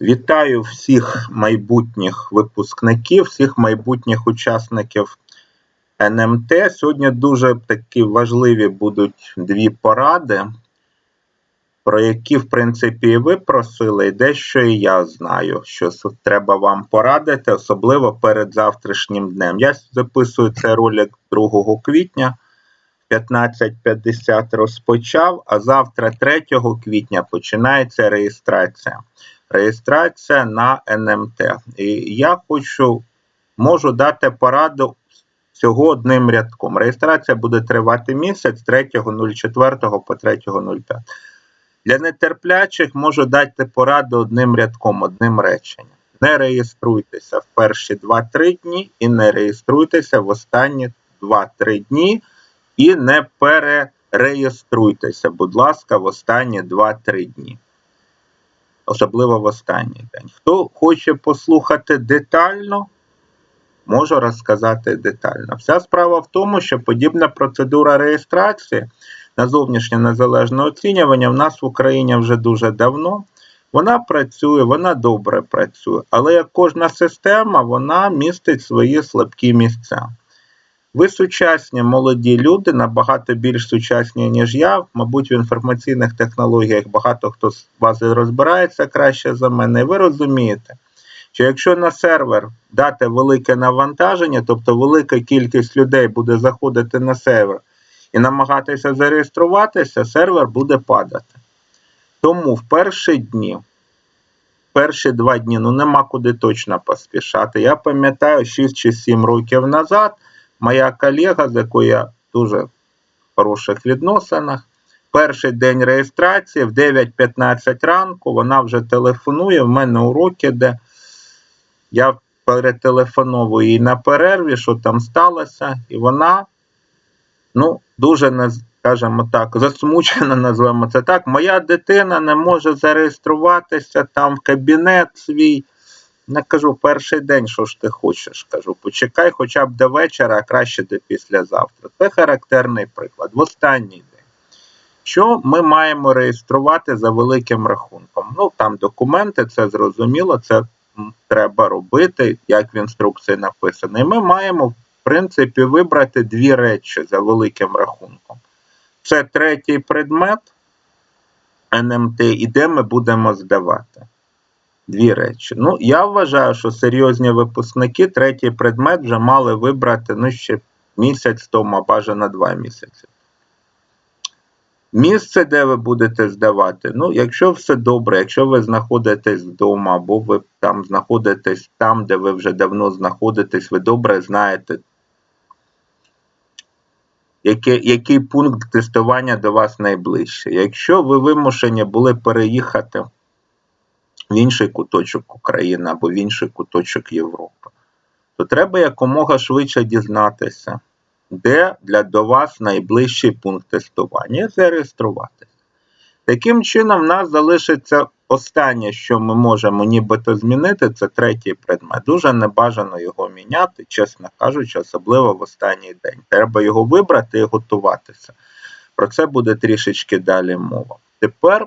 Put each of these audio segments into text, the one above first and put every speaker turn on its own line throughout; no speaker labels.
Вітаю всіх майбутніх випускників, всіх майбутніх учасників НМТ. Сьогодні дуже такі важливі будуть дві поради, про які, в принципі, і ви просили, і дещо і я знаю, що треба вам порадити, особливо перед завтрашнім днем. Я записую цей ролик 2 квітня. 15.50 розпочав, а завтра, 3 квітня, починається реєстрація. Реєстрація на НМТ. І я хочу, можу дати пораду всього одним рядком. Реєстрація буде тривати місяць з 3.04 по 3.05. Для нетерплячих можу дати пораду одним рядком, одним реченням. Не реєструйтеся в перші 2-3 дні і не реєструйтеся в останні 2-3 дні і не перереєструйтеся, будь ласка, в останні 2-3 дні. Особливо в останній день. Хто хоче послухати детально, можу розказати детально. Вся справа в тому, що подібна процедура реєстрації на зовнішнє незалежне оцінювання в нас в Україні вже дуже давно. Вона працює, вона добре працює, але як кожна система, вона містить свої слабкі місця. Ви сучасні молоді люди, набагато більш сучасні, ніж я. Мабуть, в інформаційних технологіях багато хто з вас розбирається краще за мене. І ви розумієте, що якщо на сервер дати велике навантаження, тобто велика кількість людей буде заходити на сервер і намагатися зареєструватися, сервер буде падати. Тому в перші дні, перші два дні, ну нема куди точно поспішати. Я пам'ятаю 6 чи 7 років назад моя колега, з якою я дуже в хороших відносинах, перший день реєстрації в 9.15 ранку вона вже телефонує. В мене уроки, де я перетелефоную їй на перерві, що там сталося, і вона ну, дуже, скажімо так, засмучена, назвемо це так. Моя дитина не може зареєструватися там в кабінет свій. Я кажу, перший день, що ж ти хочеш? Кажу, почекай хоча б до вечора, а краще до післязавтра. Це характерний приклад. В останній день. Що ми маємо реєструвати за великим рахунком? Ну, там документи, це зрозуміло, це треба робити, як в інструкції написано. І ми маємо, в принципі, вибрати дві речі за великим рахунком. Це третій предмет НМТ, і де ми будемо здавати. Дві речі. Ну, я вважаю, що серйозні випускники третій предмет вже мали вибрати ну, ще місяць тому, а бажано два місяці. Місце, де ви будете здавати, ну, якщо все добре, якщо ви знаходитесь вдома, або ви там знаходитесь там, де ви вже давно знаходитесь, ви добре знаєте, який, який пункт тестування до вас найближче. Якщо ви вимушені були переїхати в інший куточок України або в інший куточок Європи, то треба якомога швидше дізнатися, де для до вас найближчий пункт тестування і зареєструватися. Таким чином, в нас залишиться останнє, що ми можемо нібито змінити, це третій предмет. Дуже небажано його міняти, чесно кажучи, особливо в останній день. Треба його вибрати і готуватися. Про це буде трішечки далі мова. Тепер,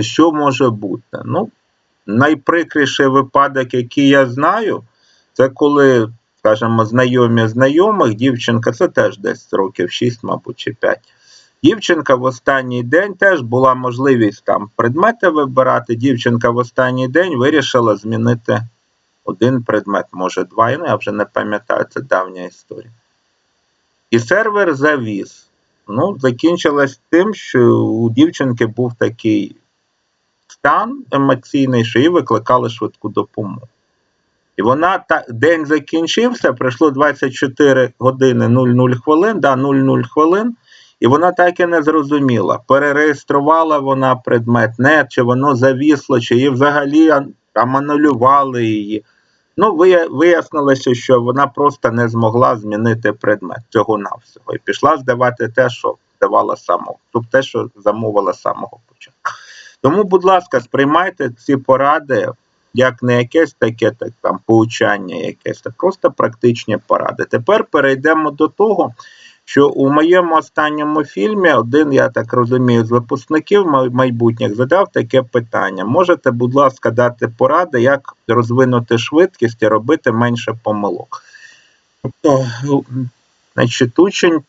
що може бути? Ну, найприкріший випадок, який я знаю, це коли, скажімо, знайомі знайомих, дівчинка, це теж десь років 6, мабуть, чи 5. Дівчинка в останній день теж була можливість там предмети вибирати. Дівчинка в останній день вирішила змінити один предмет, може два, я вже не пам'ятаю, це давня історія. І сервер завіз. Ну, закінчилось тим, що у дівчинки був такий стан емоційний, що їй викликали швидку допомогу. І вона та день закінчився, пройшло 24 години 00 хвилин, да, 00 хвилин, і вона так і не зрозуміла, перереєструвала вона предмет, не, чи воно завісло, чи її взагалі там анулювали її. Ну, вияснилося, що вона просто не змогла змінити предмет цього навсього. І пішла здавати те, що здавала самого, тобто те, що замовила з самого початку. Тому, будь ласка, сприймайте ці поради як не якесь таке так, там, поучання, якесь, а просто практичні поради. Тепер перейдемо до того, що у моєму останньому фільмі один, я так розумію, з випускників майбутніх задав таке питання. Можете, будь ласка, дати поради, як розвинути швидкість і робити менше помилок? Тобто, ну, значить, учень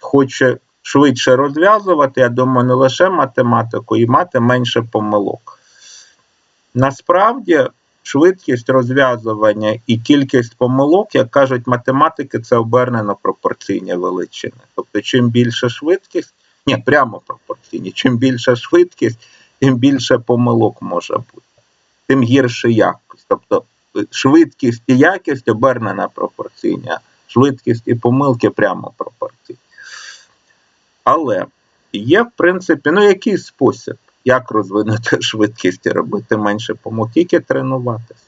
хоче швидше розв'язувати, я думаю, не лише математику, і мати менше помилок. Насправді, швидкість розв'язування і кількість помилок, як кажуть математики, це обернено пропорційні величини. Тобто, чим більше швидкість, ні, прямо пропорційні, чим більша швидкість, тим більше помилок може бути, тим гірше якість. Тобто швидкість і якість обернена пропорційні, а швидкість і помилки прямо пропорційні. Але є, в принципі, ну який спосіб, як розвинути швидкість і робити менше помилок, тільки тренуватися.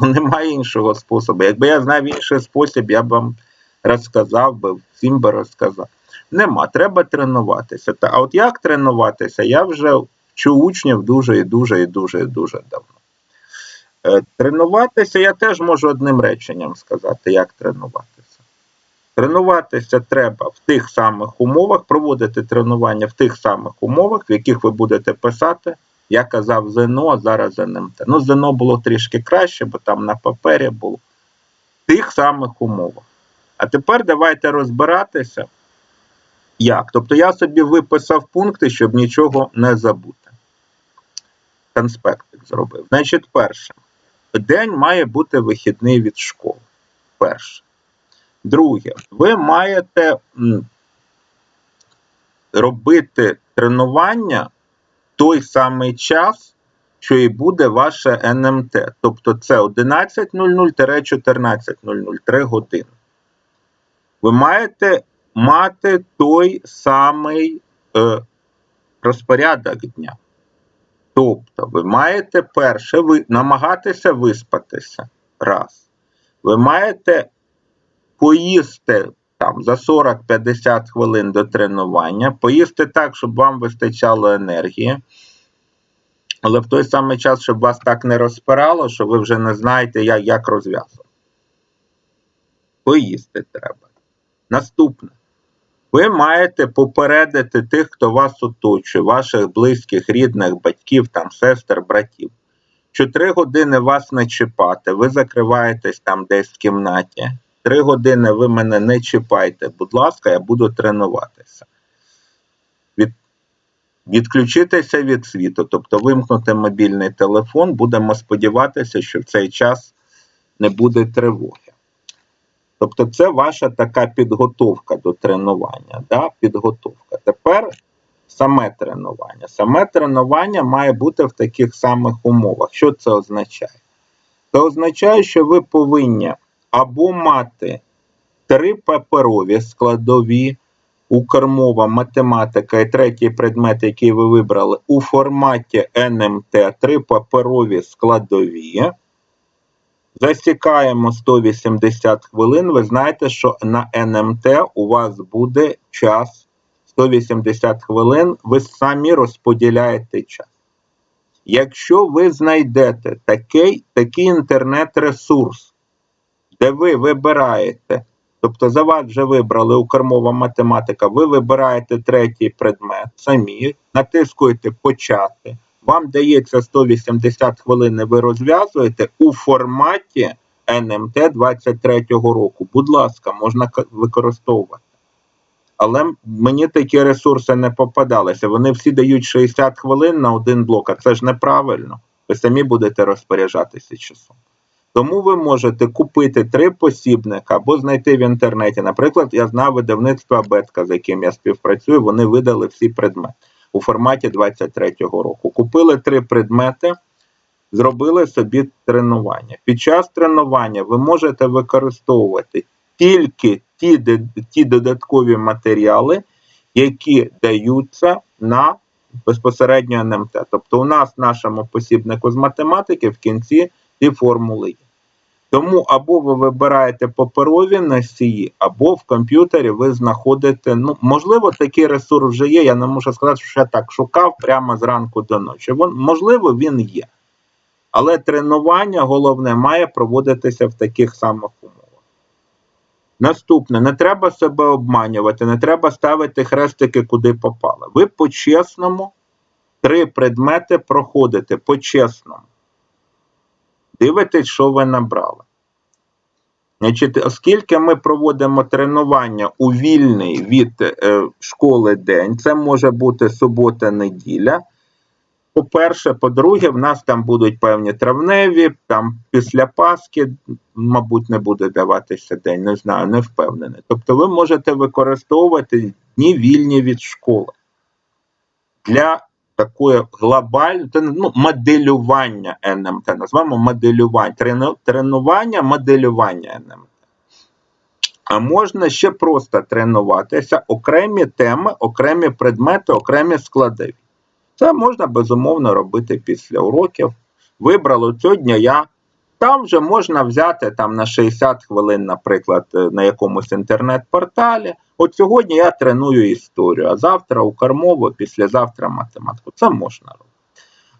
Ну, Немає іншого способу. Якби я знав інший спосіб, я б вам розказав би, всім би розказав. Нема, треба тренуватися. А от як тренуватися, я вже вчу учнів дуже і дуже і дуже і дуже давно. Е, тренуватися я теж можу одним реченням сказати, як тренуватися. Тренуватися треба в тих самих умовах, проводити тренування в тих самих умовах, в яких ви будете писати. Я казав ЗНО, а зараз НМТ. Ну, ЗНО було трішки краще, бо там на папері було. В тих самих умовах. А тепер давайте розбиратися, як. Тобто я собі виписав пункти, щоб нічого не забути. Конспектик зробив. Значить, перше. День має бути вихідний від школи. Перше. Друге, ви маєте робити тренування в той самий час, що і буде ваше НМТ. Тобто це 11.00-14.00 3 години. Ви маєте мати той самий е, розпорядок дня. Тобто, ви маєте перше ви, намагатися виспатися. Раз. Ви маєте поїсти там за 40-50 хвилин до тренування, поїсти так, щоб вам вистачало енергії. Але в той самий час, щоб вас так не розпирало, що ви вже не знаєте, як, як розв'язувати. Поїсти треба. Наступне. Ви маєте попередити тих, хто вас оточує, ваших близьких, рідних, батьків, там, сестер, братів. Що три години вас не чіпати, ви закриваєтесь там десь в кімнаті. Три години ви мене не чіпайте, будь ласка, я буду тренуватися. Від... Відключитися від світу, тобто вимкнути мобільний телефон, будемо сподіватися, що в цей час не буде тривоги. Тобто, це ваша така підготовка до тренування. Да? Підготовка. Тепер саме тренування. Саме тренування має бути в таких самих умовах. Що це означає? Це означає, що ви повинні або мати три паперові складові, укрмова, математика і третій предмет, який ви вибрали, у форматі НМТ, три паперові складові. Засікаємо 180 хвилин. Ви знаєте, що на НМТ у вас буде час 180 хвилин, ви самі розподіляєте час. Якщо ви знайдете такий, такий інтернет-ресурс, де ви вибираєте, тобто за вас вже вибрали укрмова математика, ви вибираєте третій предмет самі, натискуєте почати. Вам дається 180 хвилин, ви розв'язуєте у форматі НМТ 23 року. Будь ласка, можна використовувати. Але мені такі ресурси не попадалися. Вони всі дають 60 хвилин на один блок, а це ж неправильно. Ви самі будете розпоряджатися часом. Тому ви можете купити три посібника або знайти в інтернеті. Наприклад, я знав видавництво Абетка, з яким я співпрацюю, вони видали всі предмети у форматі 23-го року. Купили три предмети, зробили собі тренування. Під час тренування ви можете використовувати тільки ті, ті додаткові матеріали, які даються на безпосередньо НМТ. Тобто, у нас в нашому посібнику з математики в кінці ці формули є. Тому або ви вибираєте паперові носії, або в комп'ютері ви знаходите. Ну, можливо, такий ресурс вже є. Я не можу сказати, що я так шукав прямо зранку до ночі. Вон, можливо, він є. Але тренування головне має проводитися в таких самих умовах. Наступне, не треба себе обманювати, не треба ставити хрестики куди попало. Ви по-чесному три предмети проходите по-чесному. Дивитесь, що ви набрали. Значить, оскільки ми проводимо тренування у вільний від е, школи день, це може бути субота-неділя. По-перше, по-друге, в нас там будуть певні травневі, там після Пасхи, мабуть, не буде даватися день, не знаю, не впевнений. Тобто ви можете використовувати дні вільні від школи для такої глобальної ну, моделювання НМТ. Назвемо моделювання, трену- тренування, моделювання НМТ. А можна ще просто тренуватися окремі теми, окремі предмети, окремі складові. Це можна безумовно робити після уроків. Вибрало сьогодні я. Там вже можна взяти там на 60 хвилин, наприклад, на якомусь інтернет-порталі. От сьогодні я треную історію, а завтра укормову, післязавтра математику. Це можна робити.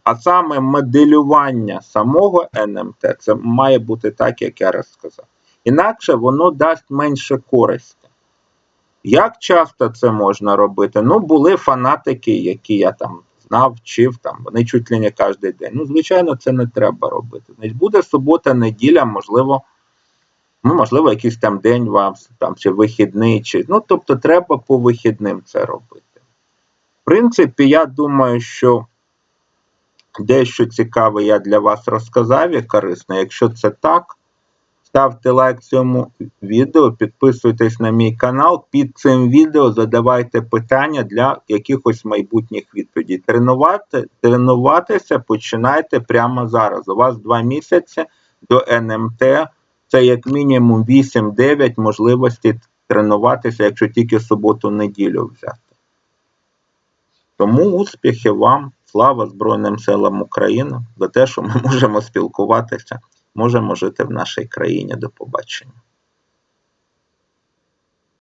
А саме моделювання самого НМТ це має бути так, як я розказав. Інакше воно дасть менше користі. Як часто це можна робити? Ну, були фанатики, які я там знав, вчив, там, вони чуть ли не кожен день. Ну, звичайно, це не треба робити. Значить, буде субота, неділя, можливо, ну, можливо, якийсь там день вам, там, чи вихідний, чи. Ну, тобто, треба по вихідним це робити. В принципі, я думаю, що дещо цікаве я для вас розказав і корисне. Якщо це так, ставте лайк цьому відео, підписуйтесь на мій канал. Під цим відео задавайте питання для якихось майбутніх відповідей. Тренувати, тренуватися починайте прямо зараз. У вас два місяці до НМТ. Це як мінімум 8-9 можливостей тренуватися, якщо тільки суботу-неділю взяти. Тому успіхів вам, слава Збройним силам України за те, що ми можемо спілкуватися, можемо жити в нашій країні. До побачення.